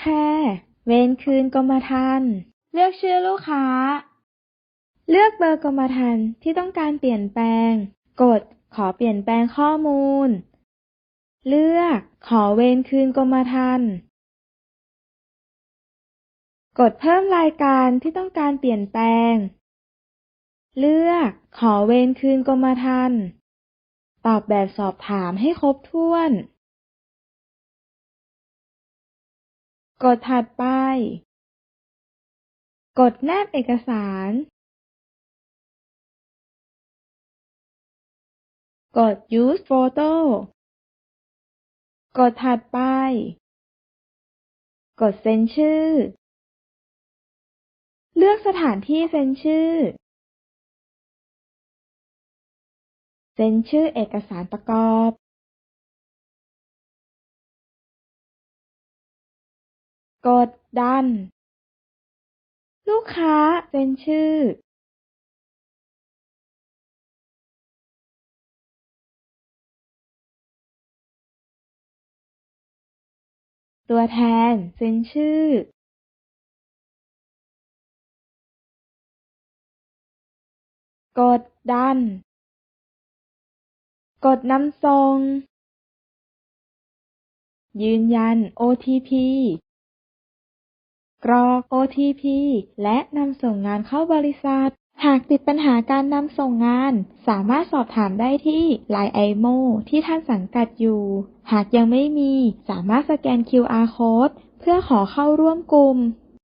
แค่เวนคืนกรมธรรม์เลือกชื่อลูกค้า เลือกเบอร์กรมธรรม์ที่ต้องการเปลี่ยนแปลง กดขอเปลี่ยนแปลงข้อมูล เลือกขอเวนคืนกรมธรรม์กดเพิ่มรายการที่ต้องการเปลี่ยนแปลง เลือกขอเวนคืนกรมธรรม์ตอบแบบสอบถามให้ครบถ้วน กดถัดไป กดแนบเอกสารกด use photo กดถัดไป กดเซ็นชื่อ เลือกสถานที่เซ็นชื่อ เซ็นชื่อเอกสารประกอบ กดดัน ลูกค้าเซ็นชื่อตัวแทนเซ็นชื่อ กดดัน กดนำส่งยืนยัน OTP รอ OTP และนำส่งงานเข้าบริษัท หากติดปัญหาการนำส่งงาน สามารถสอบถามได้ที่ Line IMO ที่ท่านสังกัดอยู่ หากยังไม่มี สามารถสแกน QR Code เพื่อขอเข้าร่วมกลุ่ม